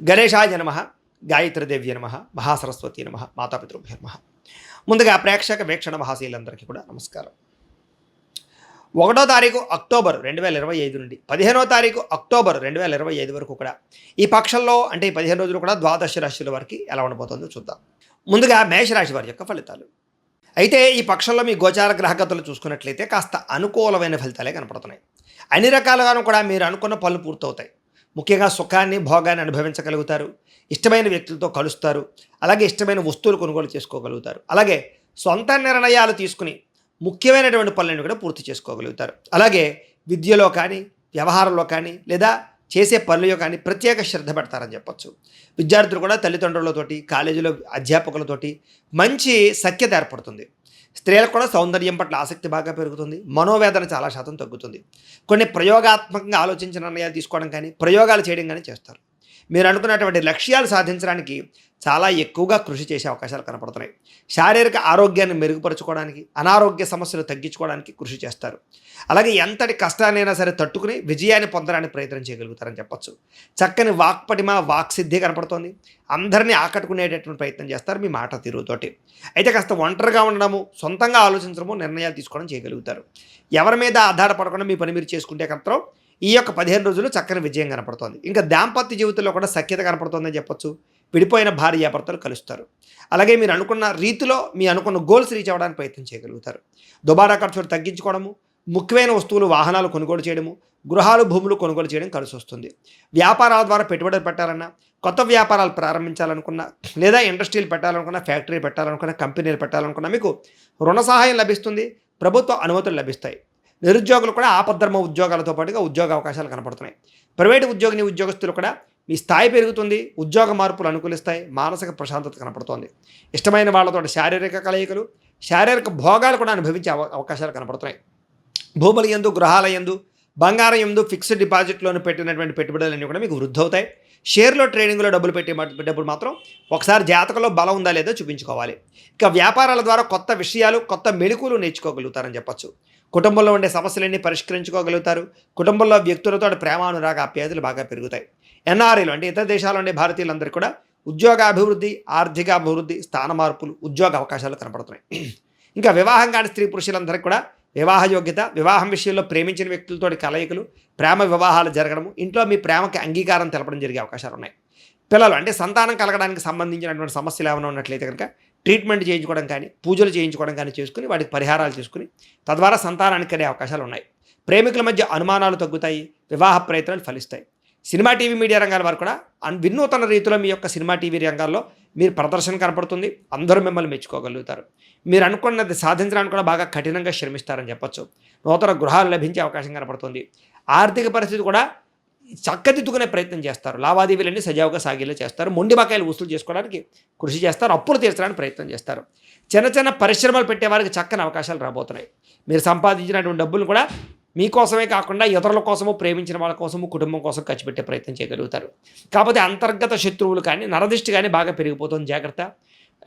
గణేశాయ నమ గాయత్రీదేవ్య నమ మహాసరస్వతి నమ మాతాపితృభ్య నమ. ముందుగా ప్రేక్షక వీక్షణ మహాశీలందరికీ కూడా నమస్కారం. ఒకటో తారీఖు అక్టోబర్ రెండు వేల ఇరవై ఐదు నుండి పదిహేనో తారీఖు అక్టోబర్ రెండు వేల ఇరవై ఐదు వరకు కూడా ఈ పక్షంలో అంటే ఈ పదిహేను రోజులు కూడా ద్వాదశ రాశుల వరకు ఎలా ఉండబోతుందో చూద్దాం. ముందుగా మేషరాశి వారి యొక్క ఫలితాలు. అయితే ఈ పక్షంలో మీ గోచార గ్రహగతులు చూసుకున్నట్లయితే కాస్త అనుకూలమైన ఫలితాలే కనపడుతున్నాయి. అన్ని రకాలుగాను కూడా మీరు అనుకున్న పనులు పూర్తవుతాయి. ముఖ్యంగా సుఖాన్ని భోగాన్ని అనుభవించగలుగుతారు. ఇష్టమైన వ్యక్తులతో కలుస్తారు. అలాగే ఇష్టమైన వస్తువులు కొనుగోలు చేసుకోగలుగుతారు. అలాగే సొంత నిర్ణయాలు తీసుకుని ముఖ్యమైనటువంటి పనులను కూడా పూర్తి చేసుకోగలుగుతారు. అలాగే విద్యలో కానీ వ్యవహారంలో కానీ లేదా చేసే పనులలో కానీ ప్రత్యేక శ్రద్ధ పెడతారని చెప్పొచ్చు. విద్యార్థులు కూడా తల్లిదండ్రులతోటి కాలేజీలో అధ్యాపకులతోటి మంచి సఖ్యత ఏర్పడుతుంది. స్త్రీలకు కూడా సౌందర్యం పట్ల ఆసక్తి బాగా పెరుగుతుంది మనోవేదన చాలా శాతం తగ్గుతుంది. కొన్ని ప్రయోగాత్మకంగా ఆలోచించిన నిర్ణయాలు తీసుకోవడం కానీ ప్రయోగాలు చేయడం కానీ చేస్తారు. మీరు అనుకున్నటువంటి లక్ష్యాలు సాధించడానికి చాలా ఎక్కువగా కృషి చేసే అవకాశాలు కనపడుతున్నాయి. శారీరక ఆరోగ్యాన్ని మెరుగుపరచుకోవడానికి అనారోగ్య సమస్యలు తగ్గించుకోవడానికి కృషి చేస్తారు. అలాగే ఎంతటి కష్టాన్నైనా సరే తట్టుకుని విజయాన్ని పొందడానికి ప్రయత్నం చేయగలుగుతారని చెప్పొచ్చు. చక్కని వాక్పటిమ వాక్సిద్ధి కనపడుతోంది. అందరినీ ఆకట్టుకునేటటువంటి ప్రయత్నం చేస్తారు మీ మాట తీరుతోటి. అయితే కాస్త ఒంటరిగా ఉండడము సొంతంగా ఆలోచించడము నిర్ణయాలు తీసుకోవడం చేయగలుగుతారు. ఎవరి మీద ఆధారపడకుండా మీ పని మీరు చేసుకుంటే కనుక ఈ యొక్క పదిహేను రోజులు చక్కని విజయం కనపడుతోంది. ఇంకా దాంపత్య జీవితంలో కూడా సఖ్యత కనపడుతోందని చెప్పొచ్చు. విడిపోయిన భార్యాభర్తలు కలుస్తారు. అలాగే మీరు అనుకున్న రీతిలో మీ అనుకున్న గోల్స్ రీచ్ అవ్వడానికి ప్రయత్నం చేయగలుగుతారు. దుబారా ఖర్చులు తగ్గించుకోవడము ముఖ్యమైన వస్తువులు వాహనాలు కొనుగోలు చేయడము గృహాలు భూములు కొనుగోలు చేయడం కలిసి వస్తుంది. వ్యాపారాల ద్వారా పెట్టుబడులు పెట్టాలన్నా కొత్త వ్యాపారాలు ప్రారంభించాలనుకున్నా లేదా ఇండస్ట్రీలు పెట్టాలనుకున్నా ఫ్యాక్టరీ పెట్టాలనుకున్నా కంపెనీలు పెట్టాలనుకున్నా మీకు రుణ సహాయం లభిస్తుంది ప్రభుత్వ అనుమతులు లభిస్తాయి. నిరుద్యోగులు కూడా ఆపద్ధర్మ ఉద్యోగాలతో పాటుగా ఉద్యోగ అవకాశాలు కనపడుతున్నాయి. ప్రైవేటు ఉద్యోగిని ఉద్యోగస్తులు కూడా మీ స్థాయి పెరుగుతుంది ఉద్యోగ మార్పులు అనుకూలిస్తాయి మానసిక ప్రశాంతత కనపడుతోంది. ఇష్టమైన వాళ్ళతో శారీరక కలయికలు శారీరక భోగాలు కూడా అనుభవించే అవ అవకాశాలు కనపడుతున్నాయి. భూముల ఎందు గృహాల ఎందు బంగారం ఎందు ఫిక్స్డ్ డిపాజిట్లోను పెట్టినటువంటి పెట్టుబడులన్నీ కూడా మీకు వృద్ధి అవుతాయి షేర్లో ట్రేడింగ్లో డబ్బులు పెట్టే డబ్బులు మాత్రం ఒకసారి జాతకంలో బలం ఉందా లేదో చూపించుకోవాలి. ఇక వ్యాపారాల ద్వారా కొత్త విషయాలు కొత్త మెళుకులు నేర్చుకోగలుగుతారని చెప్పొచ్చు. కుటుంబంలో ఉండే సమస్యలన్నీ పరిష్కరించుకోగలుగుతారు. కుటుంబంలో వ్యక్తులతో ప్రేమానురాగ అప్యాయతలు బాగా పెరుగుతాయి. ఎన్ఆర్ఐలు అంటే ఇతర దేశాలు ఉండే భారతీయులందరికీ కూడా ఉద్యోగ అభివృద్ధి ఆర్థిక అభివృద్ధి స్థాన మార్పులు ఉద్యోగ అవకాశాలు కనపడుతున్నాయి. ఇంకా వివాహం కాని స్త్రీ పురుషులందరికీ కూడా వివాహ యోగ్యత వివాహం విషయంలో ప్రేమించిన వ్యక్తులతో కలయికలు ప్రేమ వివాహాలు జరగడము ఇంట్లో మీ ప్రేమకి అంగీకారం తెలపడం జరిగే అవకాశాలు ఉన్నాయి. పిల్లలు అంటే సంతానం కలగడానికి సంబంధించినటువంటి సమస్యలు ఏమైనా ఉన్నట్లయితే కనుక ట్రీట్మెంట్ చేయించుకోవడం కానీ పూజలు చేయించుకోవడం కానీ చేసుకుని వాటికి పరిహారాలు చేసుకుని తద్వారా సంతానానికి కలిగే అవకాశాలు ఉన్నాయి. ప్రేమికుల మధ్య అనుమానాలు తగ్గుతాయి వివాహ ప్రయత్నాలు ఫలిస్తాయి. సినిమా టీవీ మీడియా రంగాల వారు కూడా అండ్ వినూతన రీతిలో మీ యొక్క సినిమా టీవీ రంగాల్లో మీరు ప్రదర్శన కనపడుతుంది. అందరూ మిమ్మల్ని మెచ్చుకోగలుగుతారు. మీరు అనుకున్నది సాధించడానికి కూడా బాగా కఠినంగా శ్రమిస్తారని చెప్పొచ్చు. నూతన గృహాలు లభించే అవకాశం కనపడుతుంది. ఆర్థిక పరిస్థితి కూడా చక్కదిద్దుకునే ప్రయత్నం చేస్తారు. లావాదేవీలన్నీ సజావుగా సాగేలా చేస్తారు. మొండి బకాయిలు వసూలు చేసుకోవడానికి కృషి చేస్తారు. అప్పులు తీర్చడానికి ప్రయత్నం చేస్తారు. చిన్న చిన్న పరిశ్రమలు పెట్టే వారికి చక్కని అవకాశాలు రాబోతున్నాయి. మీరు సంపాదించినటువంటి డబ్బులు కూడా మీకోసమే కాకుండా ఇతరుల కోసము ప్రేమించిన వాళ్ళ కోసము కుటుంబం కోసం ఖర్చు పెట్టే ప్రయత్నం చేయగలుగుతారు. కాకపోతే అంతర్గత శత్రువులు కానీ నరదిష్టి కానీ బాగా పెరిగిపోతుంది. జాగ్రత్త.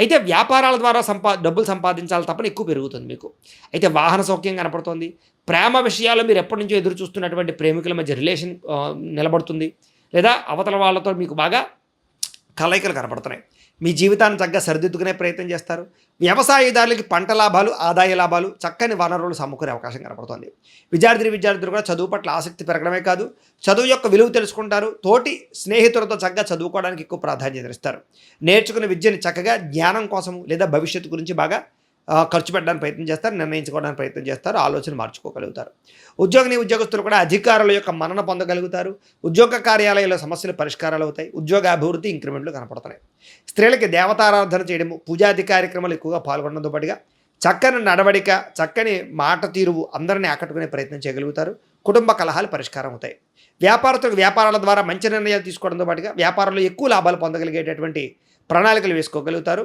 అయితే వ్యాపారాల ద్వారా సంపా డబ్బులు సంపాదించాలి తప్పని ఎక్కువ పెరుగుతుంది మీకు. అయితే వాహన సౌఖ్యం కనపడుతుంది. ప్రేమ విషయాలు మీరు ఎప్పటి నుంచో ఎదురు చూస్తున్నటువంటి ప్రేమికుల మధ్య రిలేషన్ నిలబడుతుంది. లేదా అవతల వాళ్ళతో మీకు బాగా కలయికలు కనపడుతున్నాయి. మీ జీవితాన్ని చక్కగా సరిదిద్దుకునే ప్రయత్నం చేస్తారు. వ్యవసాయదారులకి పంట లాభాలు ఆదాయ లాభాలు చక్కని వనరులు సమకూరే అవకాశం కనపడుతుంది. విద్యార్థి విద్యార్థులు కూడా చదువు పట్ల ఆసక్తి పెరగడమే కాదు చదువు యొక్క విలువ తెలుసుకుంటారు. తోటి స్నేహితులతో చక్కగా చదువుకోవడానికి ఎక్కువ ప్రాధాన్యత ఇస్తారు నేర్చుకున్న విద్యని చక్కగా జ్ఞానం కోసం లేదా భవిష్యత్తు గురించి బాగా ఖర్చు పెట్టడానికి ప్రయత్నం చేస్తారు నిర్ణయించుకోవడానికి ప్రయత్నం చేస్తారు ఆలోచన మార్చుకోగలుగుతారు. ఉద్యోగిని ఉద్యోగస్తులు కూడా అధికారుల యొక్క మన్నన పొందగలుగుతారు. ఉద్యోగ కార్యాలయాల సమస్యలు పరిష్కారాలు అవుతాయి. ఉద్యోగ అభివృద్ధి ఇంక్రిమెంట్లు కనపడుతున్నాయి. స్త్రీలకి దేవతారాధన చేయడము పూజాది కార్యక్రమాలు ఎక్కువగా పాల్గొనడంతో పాటుగా చక్కని నడవడిక చక్కని మాట తీరువు అందరినీ ఆకట్టుకునే ప్రయత్నం చేయగలుగుతారు. కుటుంబ కలహాలు పరిష్కారం అవుతాయి. వ్యాపారస్తులకు వ్యాపారాల ద్వారా మంచి నిర్ణయాలు తీసుకోవడంతో పాటుగా వ్యాపారంలో ఎక్కువ లాభాలు పొందగలిగేటటువంటి ప్రణాళికలు వేసుకోగలుగుతారు.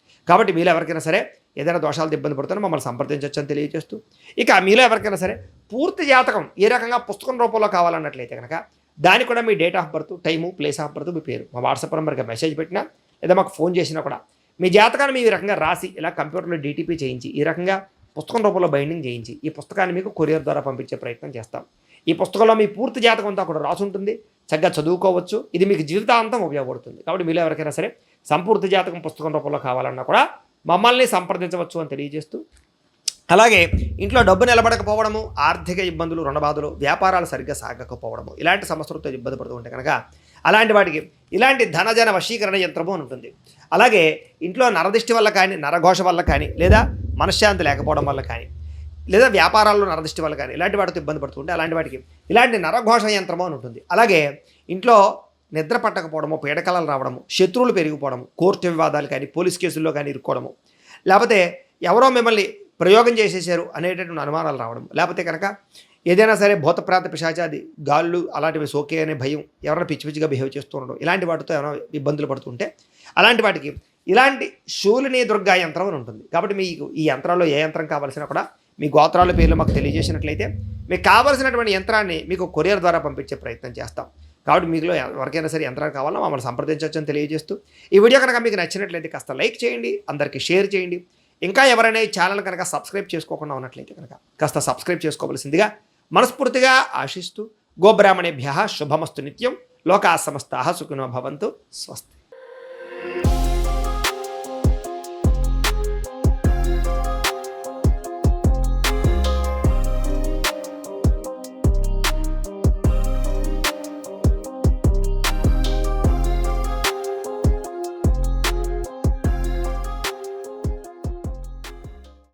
కాబట్టి మీలో ఎవరికైనా సరే ఏదైనా దోషాలు ఇబ్బంది పడుతున్నా మమ్మల్ని సంప్రదించవచ్చు అని తెలియజేస్తూ ఇక మీలో ఎవరికైనా సరే పూర్తి జాతకం ఏ రకంగా పుస్తకం రూపంలో కావాలన్నట్లయితే కనుక దానికి కూడా మీ date of birth time place of birth మీ పేరు. మా వాట్సాప్ నెంబర్కి మెసేజ్ పెట్టినా లేదా మాకు ఫోన్ చేసినా కూడా మీ జాతకాన్ని మీ రకంగా రాసి ఇలా కంప్యూటర్లో డీటీపీ చేయించి ఈ రకంగా పుస్తకం రూపంలో బైండింగ్ చేయించి ఈ పుస్తకాన్ని మీకు కొరియర్ ద్వారా పంపించే ప్రయత్నం చేస్తాం. ఈ పుస్తకంలో మీ పూర్తి జాతకం అంతా కూడా రాసి ఉంటుంది చక్కగా చదువుకోవచ్చు. ఇది మీకు జీవితాంతం ఉపయోగపడుతుంది. కాబట్టి మీలో ఎవరికైనా సరే సంపూర్తి జాతకం పుస్తకం రూపంలో కావాలన్నా కూడా మమ్మల్ని సంప్రదించవచ్చు అని తెలియజేస్తూ అలాగే ఇంట్లో డబ్బు నిలబడకపోవడము ఆర్థిక ఇబ్బందులు రుణబాధలు వ్యాపారాలు సరిగ్గా సాగకపోవడము ఇలాంటి సమస్యలతో ఇబ్బంది పడుతూ ఉంటే కనుక అలాంటి వాటికి ఇలాంటి ధనజన వశీకరణ యంత్రము అని ఉంటుంది. అలాగే ఇంట్లో నరదిష్టి వల్ల కానీ నరఘోష వల్ల కానీ లేదా మనశ్శాంతి లేకపోవడం వల్ల కానీ లేదా వ్యాపారాల్లో నరదృష్టి వల్ల కానీ ఇలాంటి వాటితో ఇబ్బంది పడుతుంటే అలాంటి వాటికి ఇలాంటి నరఘోష యంత్రము అని ఉంటుంది. అలాగే ఇంట్లో నిద్ర పట్టకపోవడము పీడకలలు రావడము శత్రువులు పెరిగిపోవడము కోర్టు వివాదాలు కానీ పోలీస్ కేసుల్లో కానీ ఇరుక్కోవడము. లేకపోతే ఎవరో మిమ్మల్ని ప్రయోగం చేసేసారు అనేటటువంటి అనుమానాలు రావడం లేకపోతే కనుక ఏదైనా సరే భూతప్రాత పిశాచాది గాళ్ళు అలాంటివి సోకే అనే భయం ఎవరైనా పిచ్చి పిచ్చిగా బిహేవ్ చేస్తూ ఉండడం ఇలాంటి వాటితో ఏమైనా ఇబ్బందులు పడుతుంటే అలాంటి వాటికి ఇలాంటి శూలిని దుర్గా యంత్రం అని ఉంటుంది. కాబట్టి మీకు ఈ యంత్రాల్లో ఏ యంత్రం కావాల్సినా కూడా మీ గోత్రాల పేర్లు మాకు తెలియజేసినట్లయితే మీకు కావాల్సినటువంటి యంత్రాన్ని మీకు కొరియర్ ద్వారా పంపించే ప్రయత్నం చేస్తాం. కాబట్టి మీకులో ఎవరికైనా సరే యంత్రాలు కావాలో మమ్మల్ని సంప్రదించవచ్చు అని తెలియజేస్తూ ఈ వీడియో కనుక మీకు నచ్చినట్లయితే కాస్త లైక్ చేయండి అందరికీ షేర్ చేయండి. ఇంకా ఎవరైనా ఈ ఛానల్ కనుక సబ్స్క్రైబ్ చేసుకోకుండా ఉన్నట్లయితే కనుక కాస్త సబ్స్క్రైబ్ చేసుకోవలసిందిగా మనస్ఫూర్తిగా ఆశిస్తూ గోబ్రాహ్మణేభ్య శుభమస్తు నిత్యం లోకా సమస్తా సుఖినో భవంతు స్వస్తి.